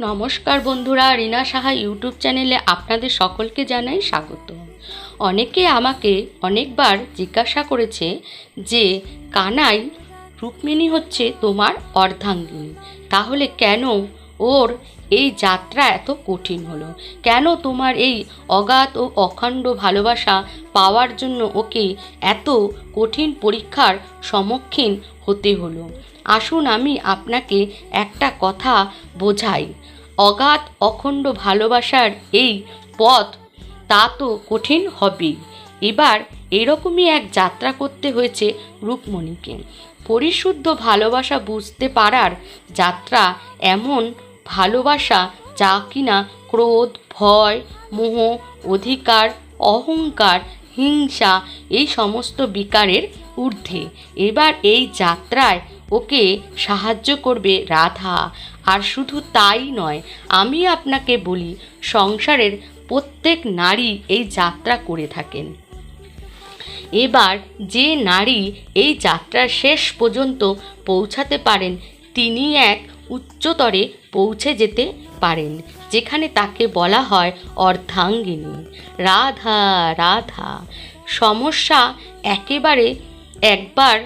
নমস্কার বন্ধুরা, রিনা সাহা ইউটিউব চ্যানেলে আপনাদের সকলকে জানাই স্বাগত। অনেকে আমাকে অনেকবার জিজ্ঞাসা করেছে যে, কানাই, রুক্মিণী হচ্ছে তোমার অর্ধাঙ্গিনী। তাহলে কেন ওর এই যাত্রা এত কঠিন হলো? কেন তোমার এই অগাধ ও অখণ্ড ভালোবাসা পাওয়ার জন্য ওকে এত কঠিন পরীক্ষার সম্মুখীন হতে হলো? আসুন আমি আপনাকে একটা কথা বোঝাই। অগাধ অখণ্ড ভালোবাসার এই পথ তা তো কঠিন হবেই। এবার এরকমই এক যাত্রা করতে হয়েছে রূপমণিকে। পরিশুদ্ধ ভালোবাসা বুঝতে পারার যাত্রা এমন ভালোবাসা যা কিনা ক্রোধ, ভয়, মোহ, অধিকার, অহংকার, হিংসা এই সমস্ত বিকারের ঊর্ধ্বে। এবার এই যাত্রায় ওকে সাহায্য করবে রাধা। আর শুধু তাই নয়, আমি আপনাকে বলি, সংসারের প্রত্যেক নারী এই যাত্রা করে থাকেন। এবার যে নারী এই যাত্রার শেষ পর্যন্ত পৌঁছাতে পারেন, তিনি এক উচ্চতরে পৌঁছে যেতে পারেন, যেখানে তাকে বলা হয় অর্ধাঙ্গিনী। রাধা রাধা। সমস্যা একেবারে একবার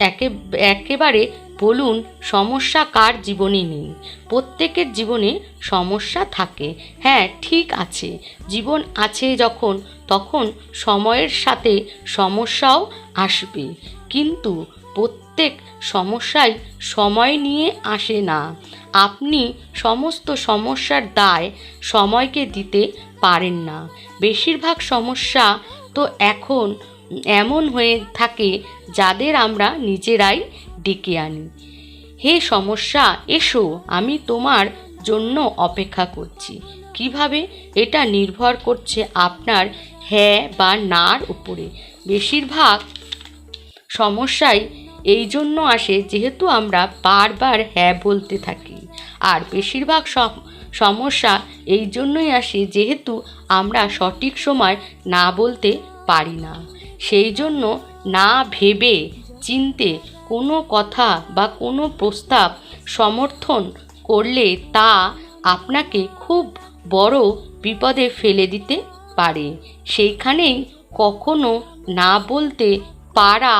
একে, একেবারে বলুন, সমস্যা কার জীবনে নেই? প্রত্যেকের জীবনে সমস্যা থাকে। হ্যাঁ ঠিক আছে। জীবন আছে যখন, তখন সময়ের সাথে সমস্যাও আসবে। কিন্তু প্রত্যেক সমস্যাই সময় নিয়ে আসে না। আপনি সমস্ত সমস্যার দায় সময়কে দিতে পারেন না। বেশিরভাগ সমস্যা তো এখন এমন হয়ে থাকে যাদের আমরা নিজেরাই ডেকে আনি। হে সমস্যা, এসো, আমি তোমার জন্য অপেক্ষা করছি। কীভাবে? এটা নির্ভর করছে আপনার হ্যাঁ বা নার উপরে। বেশিরভাগ সমস্যাই এই জন্য আসে যেহেতু আমরা বারবার হ্যাঁ বলতে থাকি। আর বেশিরভাগ সম- সমস্যা এই জন্যই আসে যেহেতু আমরা সঠিক সময় না বলতে পারি না। সেই জন্য না ভেবে, চিনতে কোনো কথা বা কোনো প্রস্তাব সমর্থন করলে তা আপনাকে খুব বড় বিপদে ফেলে দিতে পারে। সেইখানেই কখনো না বলতে পারা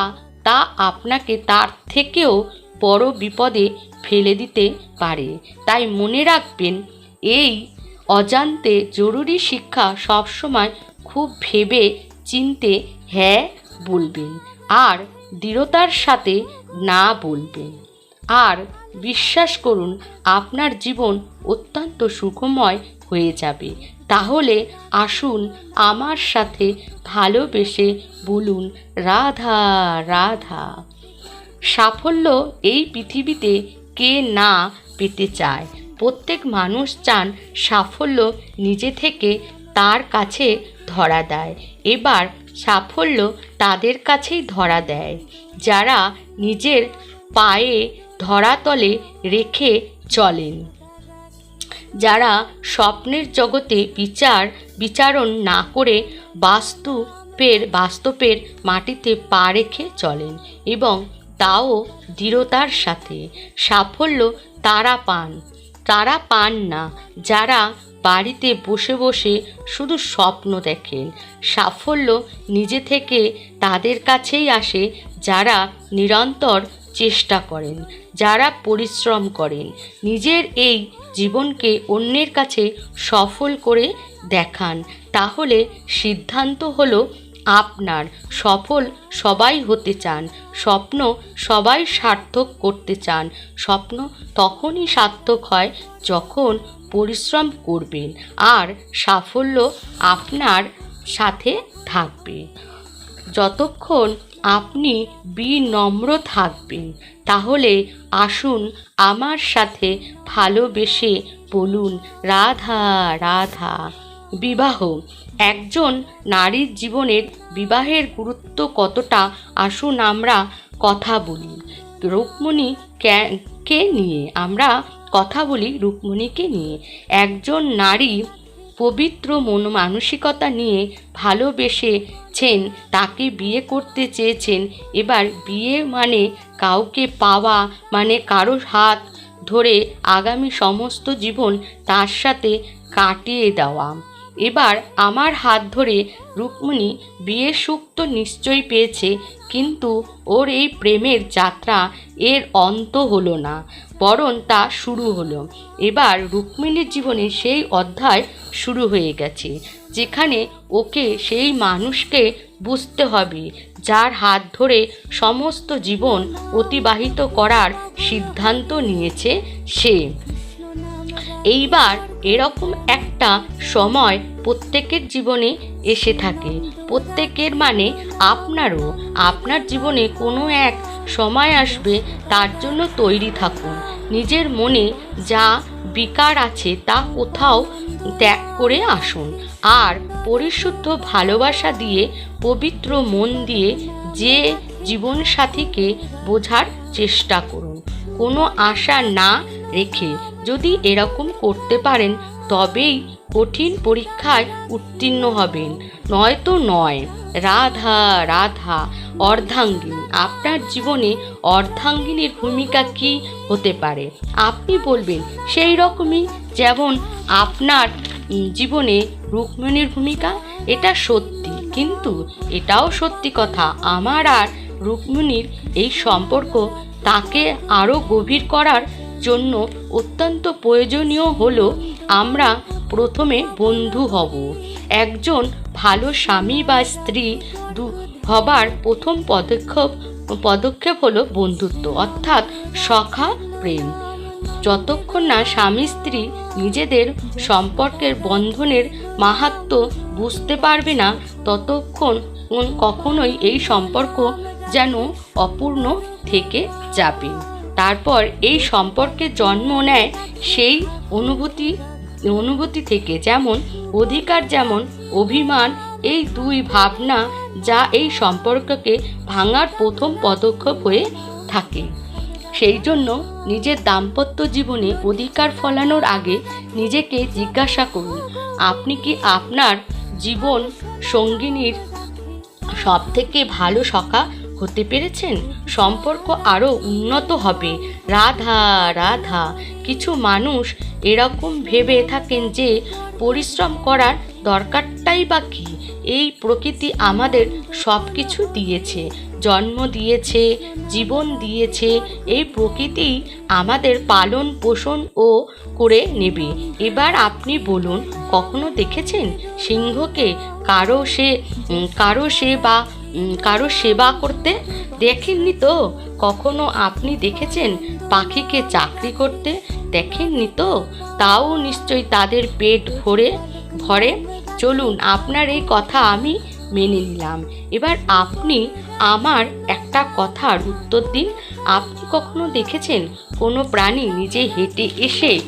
তা আপনাকে তার থেকেও বড় বিপদে ফেলে দিতে পারে। তাই মনে রাখবেন, এই অজান্তে জরুরি শিক্ষা সবসময় খুব ভেবে চিনতে হ্যাঁ বলবেন। আর দৃঢ়তার সাথে না বলবেন। আর বিশ্বাস করুন, আপনার জীবন অত্যন্ত সুখময় হয়ে যাবে। তাহলে আসুন আমার সাথে ভালোবেসে বলুন, রাধা রাধা। সাফল্য এই পৃথিবীতে কে না পেতে চায়? প্রত্যেক মানুষ চান সাফল্য নিজে থেকে তার কাছে ধরা দেয়। এবার সাফল্য তাদের কাছেই ধরা দেয়। যারা নিজের পায়ে ধরাতলে রেখে চলেন। যারা স্বপ্নের জগতে বিচার, বিচারণ না করে বাস্তবের বাস্তবের মাটিতে পা রেখে চলেন এবং তাও দৃঢ়তার সাথে। সাফল্য তারা পান তারা পান না। যারা বাড়িতে বসে বসে শুধু স্বপ্ন দেখেন। সাফল্য নিজে থেকে তাদের কাছেই আসে যারা নিরন্তর চেষ্টা করেন, যারা পরিশ্রম করেন। নিজের এই জীবনকে অন্যের কাছে সফল করে দেখান। তাহলে সিদ্ধান্ত হলো আপনার সফল সবাই হতে চান, স্বপ্ন সবাই সার্থক করতে চান, স্বপ্ন তখনই সার্থক হয় যখন পরিশ্রম করবেন আর সাফল্য আপনার সাথে থাকবে। যতক্ষণ আপনি বিনম্র থাকবেন, তাহলে আসুন আমার সাথে ভালোবেসে বলুন, রাধা রাধা। বিবাহ। একজন নারীর জীবনের বিবাহের গুরুত্ব কতটা আসুন আমরা কথা বলি। রুক্মণী কে- নিয়ে? আমরা কথা বলি রুক্মণীকে নিয়ে। একজন নারী পবিত্র মন মানসিকতা নিয়ে ভালোবেসেছেন, তাকে বিয়ে করতে চেয়েছেন। এবার বিয়ে মানে কাউকে পাওয়া মানে কারও হাত ধরে আগামী সমস্ত জীবন তার সাথে কাটিয়ে দেওয়া। এবার আমার হাত ধরে রুক্মিণী বিয়ের সুখ তো নিশ্চয়ই পেয়েছে, কিন্তু ওর এই প্রেমের যাত্রা এর অন্ত হলো না, বরং তা শুরু হলো। এবার রুক্মিণীর জীবনে সেই অধ্যায় শুরু হয়ে গেছে, যেখানে ওকে সেই মানুষকে বুঝতে হবে, যার হাত ধরে সমস্ত জীবন অতিবাহিত করার সিদ্ধান্ত নিয়েছে সে। এইবার এরকম একটা সময় প্রত্যেকের জীবনে এসে থাকে। প্রত্যেকের মানে আপনারও আপনার জীবনে কোনো এক সময় আসবে তার জন্য তৈরি থাকুন। নিজের মনে যা বিকার আছে তা কোথাও ত্যাগ করে আসুন। আর পরিশুদ্ধ ভালোবাসা দিয়ে, পবিত্র মন দিয়ে যে জীবনসাথীকে বোঝার চেষ্টা করুন। কোনো আশা না রেখে যদি এরকম করতে পারেন, তবেই কঠিন পরীক্ষায় উত্তীর্ণ হবেন। নয়তো নয়। রাধা রাধা, অর্ধাঙ্গিনী। আপনার জীবনে অর্ধাঙ্গিনীর ভূমিকা কি হতে পারে? আপনি বলবেন, সেই রকমই যেমন আপনার জীবনে রুক্মিণীর ভূমিকা, এটা সত্যি। কিন্তু এটাও সত্যি কথা, আমার আর রুক্মিণীর এই সম্পর্ক তাকে আরও গভীর করার জন্য অত্যন্ত প্রয়োজনীয় হলো আমরা প্রথমে বন্ধু হব। একজন ভালো স্বামী বা স্ত্রী দু হবার প্রথম পদক্ষেপ পদক্ষেপ হলো বন্ধুত্ব, অর্থাৎ সখা প্রেম। যতক্ষণ না স্বামী স্ত্রী নিজেদের সম্পর্কের বন্ধনের মাহাত্ম্য বুঝতে পারবে না, ততক্ষণ কখনোই এই সম্পর্ক যেন অপূর্ণ থেকে যাবে। তারপর এই সম্পর্কে জন্ম নেয় সেই অনুভূতি অনুভূতি থেকে। যেমন অধিকার, যেমন অভিমান, এই দুই ভাবনা যা এই সম্পর্ককে ভাঙার প্রথম পদক্ষেপ হয়ে থাকে। সেই জন্য নিজের দাম্পত্য জীবনে অধিকার ফলানোর আগে নিজেকে জিজ্ঞাসা করুন, আপনি কি আপনার জীবন সঙ্গিনীর সব থেকে ভালো সখা? হতে পেরেছেন? সম্পর্ক আরও উন্নত হবে। রাধা রাধা, কিছু মানুষ এরকম ভেবে থাকেন যে পরিশ্রম করার দরকারটাই বা কী? এই প্রকৃতি আমাদের সব কিছু দিয়েছে, জন্ম দিয়েছে, জীবন দিয়েছে, এই প্রকৃতি আমাদের পালন, পোষণ ও করে নেবে। এবার আপনি বলুন, কখনো দেখেছেন সিংহকে? কারও সে কারও সে বা কারও সেবা করতে দেখেননি তো? কখনো আপনি দেখেছেন পাখিকে চাকরি করতে দেখেননি তো? তাও নিশ্চয়ই তাদের পেট ভরে ভরে। চলুন, আপনার এই কথা আমি মেনে নিলাম। এবার আপনি আমার একটা কথার উত্তর দিন। আপনি কখনো দেখেছেন কোনো প্রাণী নিজে হেঁটে এসে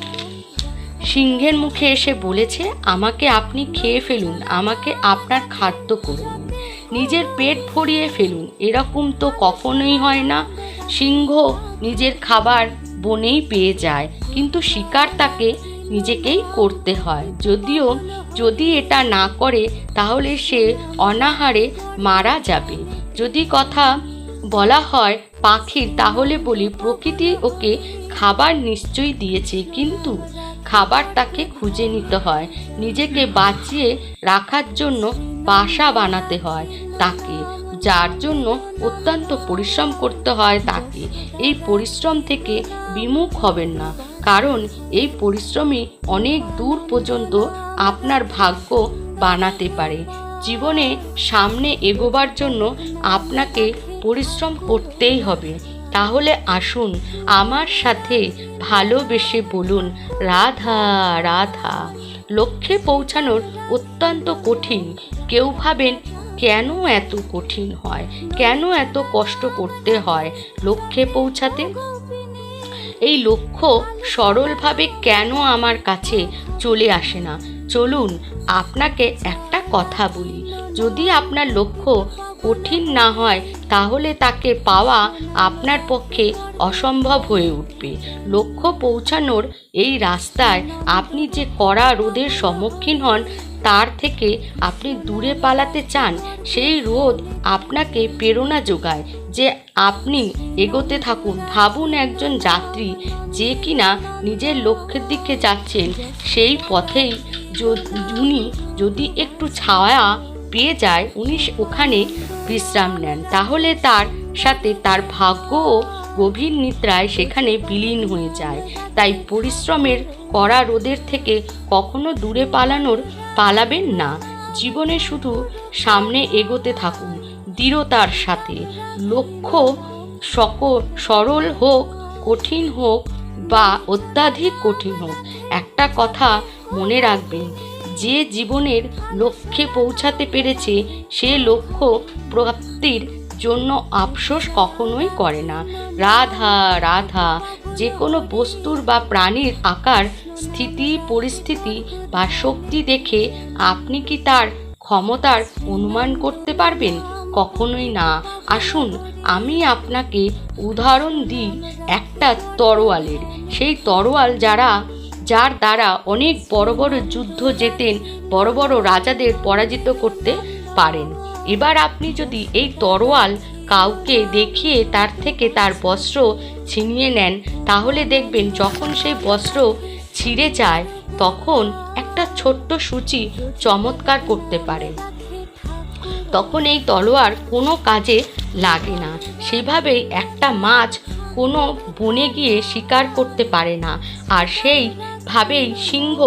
সিংহের মুখে এসে বলেছে, আমাকে আপনি খেয়ে ফেলুন, আমাকে আপনার খাদ্য করুন নিজের পেট ভরিয়ে ফেলুন। এরকম তো কখনোই হয় না। সিংহ নিজের খাবার বনেই পেয়ে যায়, কিন্তু শিকার তাকে নিজেকেই করতে হয়। যদিও, যদি এটা না করে, তাহলে সে অনাহারে মারা যাবে। যদি কথা বলা হয় পাখির, তাহলে বলি প্রকৃতি ওকে খাবার নিশ্চয়ই দিয়েছে, কিন্তু খাবার তাকে খুঁজে নিতে হয়। নিজেকে বাঁচিয়ে রাখার জন্য বাসা বানাতে হয় তাকে, যার জন্য অত্যন্ত পরিশ্রম করতে হয় তাকে। এই পরিশ্রম থেকে বিমুখ হবেন না, কারণ এই পরিশ্রমই অনেক দূর পর্যন্ত আপনার ভাগ্য বানাতে পারে। জীবনে সামনে এগোবার জন্য আপনাকে পরিশ্রম করতেই হবে। তাহলে আসুন আমার সাথে ভালোবেসে বলুন, রাধা রাধা। লক্ষ্যে পৌঁছানোর অত্যন্ত কঠিন। কেউ ভাবেন, কেন এত কঠিন হয়? কেন এত কষ্ট করতে হয় লক্ষ্যে পৌঁছাতে? এই লক্ষ্য সরলভাবে কেন আমার কাছে চলে আসে না? চলুন, আপনাকে একটা কথা বলি। যদি আপনার লক্ষ্য কঠিন না হয়, তাহলে তাকে পাওয়া আপনার পক্ষে অসম্ভব হয়ে উঠবে। লক্ষ্য পৌঁছানোর এই রাস্তায় আপনি যে কড়া রোদের সম্মুখীন হন, তার থেকে আপনি দূরে পালাতে চান, সেই রোদ আপনাকে প্রেরণা যোগায় যে আপনি এগোতে থাকুন। ভাবুন একজন যাত্রী যে কিনা নিজের লক্ষ্যের দিকে যাচ্ছেন, সেই পথেই উনি যদি একটু ছায়া পেয়ে যায় উনি ওখানে বিশ্রাম নেন। তাহলে তার সাথে তার ভাগ্যও গভীর নিদ্রায় সেখানে বিলীন হয়ে যায়। তাই পরিশ্রমের কড়া রোদের থেকে কখনো দূরে পালানোর পালাবেন না। জীবনে শুধু সামনে এগোতে থাকুন, দৃঢ়তার সাথে। লক্ষ্য সক সরল হোক, কঠিন হোক বা অত্যাধিক কঠিন হোক, একটা কথা মনে রাখবেন যে জীবনের লক্ষ্যে পৌঁছাতে পেরেছে, সে লক্ষ্য প্রাপ্তির জন্য আফসোস কখনোই করে না। রাধা রাধা, যে কোনো বস্তুর বা প্রাণীর আকার, স্থিতি, পরিস্থিতি বা শক্তি দেখে আপনি কি তার ক্ষমতার অনুমান করতে পারবেন? কখনোই না। আসুন, আমি আপনাকে উদাহরণ দিই একটা তরোয়ালের। সেই তরোয়াল যারা যার দ্বারা অনেক বড় বড় যুদ্ধ জেতেন বড় বড় রাজাদের পরাজিত করতে পারেন। এবার আপনি যদি এই তরোয়াল কাউকে দেখিয়ে তার থেকে তার বস্ত্র ছিনিয়ে নেন, তাহলে দেখবেন যখন সেই বস্ত্র ছিঁড়ে যায়, তখন একটা ছোট্ট সূচি চমৎকার করতে পারে। তখন এই তলোয়ার কোনো কাজে লাগে না। সেভাবেই একটা মাছ কোনো বনে গিয়ে শিকার করতে পারে না। আর সেইভাবেই সিংহ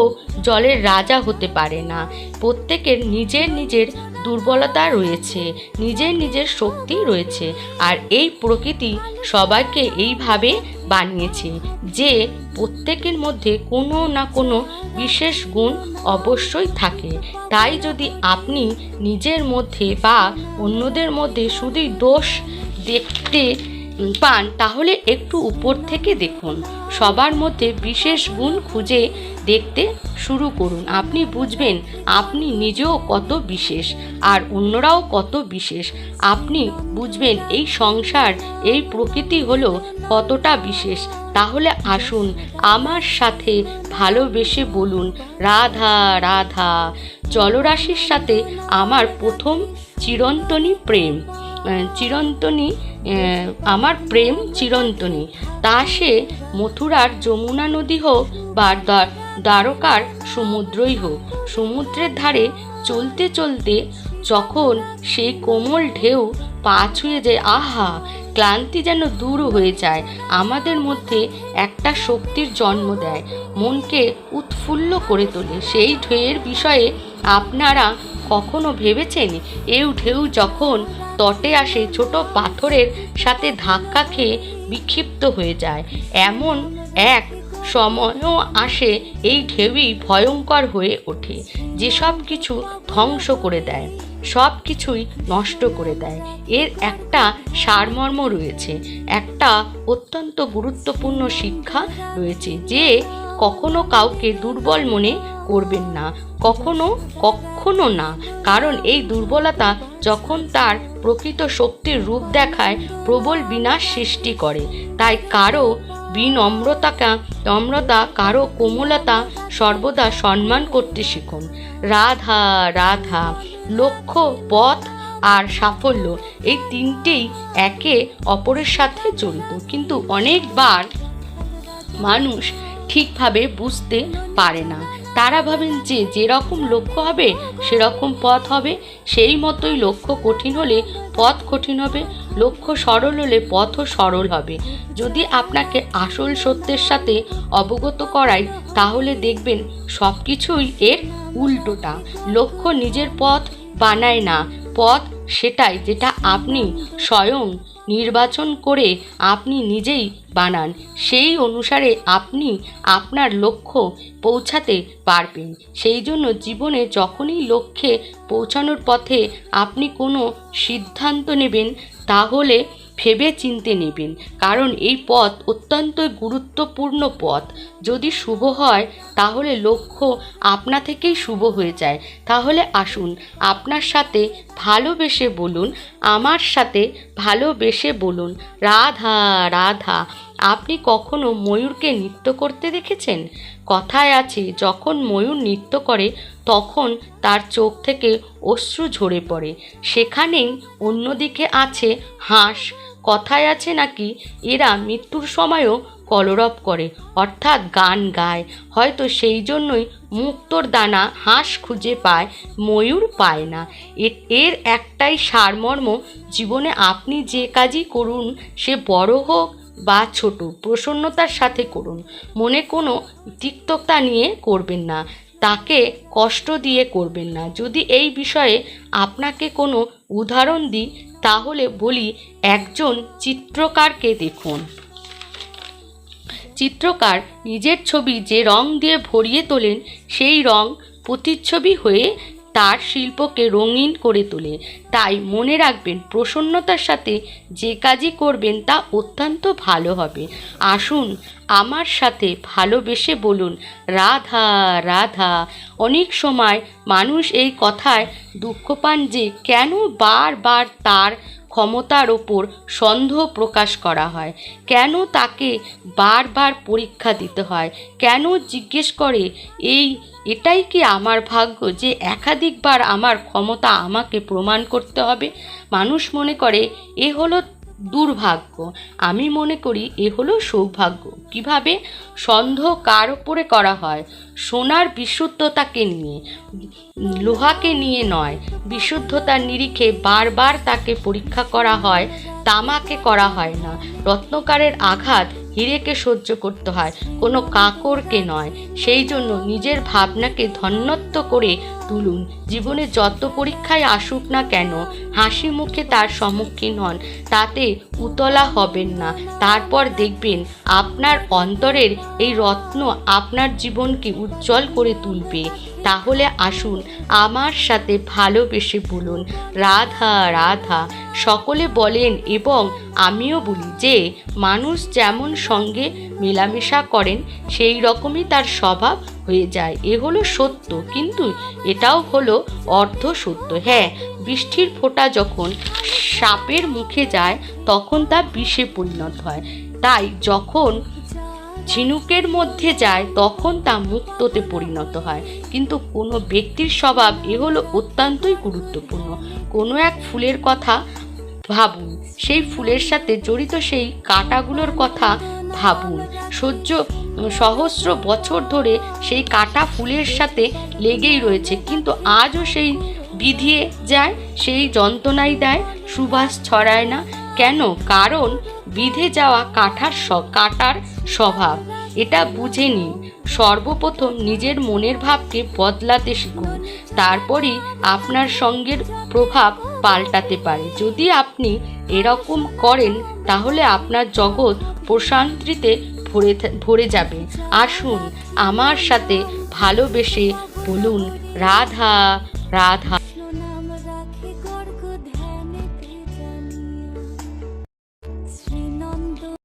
জলের রাজা হতে পারে না। প্রত্যেকের নিজের নিজের দুর্বলতা রয়েছে, নিজের নিজের শক্তি রয়েছে, আর এই প্রকৃতি সবাইকে এইভাবে বানিয়েছে যে প্রত্যেকের মধ্যে কোনো না কোনো বিশেষ গুণ অবশ্যই থাকে। তাই যদি আপনি নিজের মধ্যে বা অন্যদের মধ্যে শুধুই দোষ দেখতে পান, তাহলে একটু উপর থেকে দেখুন। সবার মধ্যে বিশেষ গুণ খুঁজে দেখতে শুরু করুন। আপনি বুঝবেন, আপনি নিজেও কত বিশেষ, আর অন্যরাও কত বিশেষ। আপনি বুঝবেন, এই সংসার, এই প্রকৃতি হলো কতটা বিশেষ। তাহলে আসুন, আমার সাথে ভালোবেসে বলুন, রাধা রাধা। জলরাশির সাথে আমার প্রথম চিরন্তনী প্রেম। চিরন্তনী আমার প্রেম চিরন্তনী। তা সে মথুরার যমুনা নদী হোক বা দ্বা- দ্বারকার সমুদ্রই হোক, সমুদ্রের ধারে চলতে চলতে যখন সেই কোমল ঢেউ পা ছুঁয়ে যায়, আহা, ক্লান্তি যেন দূর হয়ে যায়, আমাদের মধ্যে একটা শক্তির জন্ম দেয়, মনকে উৎফুল্ল করে তোলে। সেই ঢেউয়ের বিষয়ে আপনারা কখনো ভেবেছেন এও ঢেউ যখন তটে আসে ছোট পাথরের সাথে ধাক্কা খেয়ে বিক্ষিপ্ত হয়ে যায়। এমন এক সময়ও আসে এই ঢেউই ভয়ঙ্কর হয়ে ওঠে। যেসব কিছু ধ্বংস করে দেয়, সব কিছুই নষ্ট করে দেয়। এর একটা সারমর্ম রয়েছে। একটা অত্যন্ত গুরুত্বপূর্ণ শিক্ষা রয়েছে যে কখনো কাউকে দুর্বল মনে করবেন না, কখনো কখনো না। কারণ এই দুর্বলতা যখন তার প্রকৃত শক্তির রূপ দেখায়, প্রবল বিনাশ সৃষ্টি করে। তাই কারও বিনম্রতাকা নম্রতা, কারও কোমলতা সর্বদা সম্মান করতে শিখুন। রাধা রাধা, লক্ষ্য, পথ আর সাফল্য এই তিনটেই একে অপরের সাথে জড়িত। কিন্তু অনেকবার মানুষ ঠিকভাবে বুঝতে পারে না। তারা ভাবেন যে, যেরকম লক্ষ্য হবে, সেরকম পথ হবে। সেই মতোই লক্ষ্য কঠিন হলে পথ কঠিন হবে, লক্ষ্য সরল হলে পথও সরল হবে। যদি আপনাকে আসল সত্যের সাথে অবগত করাই, তাহলে দেখবেন সব কিছুই এর উল্টোটা। লক্ষ্য নিজের পথ বানায় না। পথ সেটাই যেটা আপনি স্বয়ং নির্বাচন করে আপনি নিজেই বানান, সেই অনুসারে আপনি আপনার লক্ষ্য পৌঁছাতে পারবেন। সেই জন্য জীবনে যখনই লক্ষ্যে পৌঁছানোর পথে আপনি কোনো সিদ্ধান্ত নেবেন, তাহলে ভেবে চিনতে নেবেন, কারণ এই পথ অত্যন্ত গুরুত্বপূর্ণ পথ। যদি শুভ হয়, তাহলে লক্ষ্য আপনা থেকেই শুভ হয়ে যায়। তাহলে আসুন, আপনার সাথে ভালোবেসে বলুন, আমার সাথে ভালোবেসে বলুন, রাধা রাধা, আপনি কখনো ময়ূরকে নৃত্য করতে দেখেছেন? কথায় আছে, যখন ময়ূর নৃত্য করে, তখন তার চোখ থেকে অশ্রু ঝরে পড়ে। সেখানেই অন্যদিকে আছে হাঁস কথায় আছে নাকি এরা মৃত্যুর সময়ও কলরব করে, অর্থাৎ গান গায়। হয়তো সেই জন্যই মুক্তোর দানা হাঁস খুঁজে পায়, ময়ূর পায় না। এর একটাই সারমর্ম, জীবনে আপনি যে কাজই করুন, সে বড় হোক বা ছোট, প্রসন্নতার সাথে করুন। মনে কোনো তিক্ততা নিয়ে করবেন না। তাকে কষ্ট দিয়ে করবেন না। যদি এই বিষয়ে আপনাকে কোনো উদাহরণ দিই, তাহলে বলি একজন চিত্রকারকে দেখুন। চিত্রকার নিজের ছবি যে রং দিয়ে ভরিয়ে তোলেন, সেই রং প্রতিচ্ছবি হয়ে তার শিল্পকে রঙিন করে তোলে। তাই মনে রাখবেন, প্রসন্নতার সাথে যে কাজই করবেন তা অত্যন্ত ভালো হবে। আসুন আমার সাথে ভালোবেসে বলুন, রাধা রাধা। অনেক সময় মানুষ এই কথায় দুঃখ পান যে কেন বারবার তার ক্ষমতার ওপর সন্দেহ প্রকাশ করা হয়। কেন তাকে বারবার পরীক্ষা দিতে হয়? কেন জিজ্ঞেস করে, এই, এটাই কি আমার ভাগ্য যে একাধিকবার আমার ক্ষমতা আমাকে প্রমাণ করতে হবে? মানুষ মনে করে, এ হলো দুর্ভাগ্য। আমি মনে করি এ হলো সৌভাগ্য। কীভাবে? সন্দেহ কার ওপরে করা হয়? সোনার বিশুদ্ধতাকে নিয়ে। লোহাকে নিয়ে নয়। বিশুদ্ধতার নিরিখে বারবার তাকে পরীক্ষা করা হয়, তামাকে করা হয় না। রত্নকারের আঘাত হিরেকে সহ্য করতে হয়। কোনো কাকরকে নয়। সেই জন্য নিজের ভাবনাকে ধন্যত্ব করে তুলুন, জীবনে যত পরীক্ষায় আসুক না কেন, হাসি মুখে তার সম্মুখীন হন, তাতে উতলা হবেন না। তারপর দেখবেন, আপনার অন্তরের এই রত্ন আপনার জীবনকে উজ্জ্বল করে তুলবে। তাহলে আসুন আমার সাথে ভালোবেসে বলুন। রাধা রাধা, সকলে বলেন এবং আমিও বলি যে, মানুষ যেমন সঙ্গে মেলামেশা করেন, সেই রকমই তার স্বভাব হয়ে যায়। এ হলো সত্য, কিন্তু এটাও হলো অর্ধ সত্য। হ্যাঁ বৃষ্টির ফোঁটা যখন সাপের মুখে যায়, তখন তা বিষে পরিণত হয়। তাই যখন ঝিনুকের মধ্যে যায়, তখন তা মুক্ততে পরিণত হয়। কিন্তু কোনো ব্যক্তির স্বভাব এ হলো অত্যন্তই গুরুত্বপূর্ণ। কোনো এক ফুলের কথা ভাবুন, সেই ফুলের সাথে জড়িত সেই কাঁটাগুলোর কথা ভাবুন। সহ্য, সহস্র বছর ধরে সেই কাটা ফুলের সাথে লেগেই রয়েছে। কিন্তু আজও সেই বিধিয়ে যায়, সেই যন্ত্রণাই দেয় সুবাস ছড়ায় না। কেন? কারণ বিধে যাওয়া কাঠার কাটার স্বভাব। এটা বুঝে নিন। সর্বপ্রথম নিজের মনের ভাবকে বদলাতে শিখুন। তারপরই আপনার সঙ্গের প্রভাব পাল্টাতে পারে। যদি আপনি এরকম করেন, তাহলে আপনার জগৎ প্রশান্তিতে ভরে ভরে যাবে। আসুন আমার সাথে ভালোবেসে বলুন, রাধা রাধা।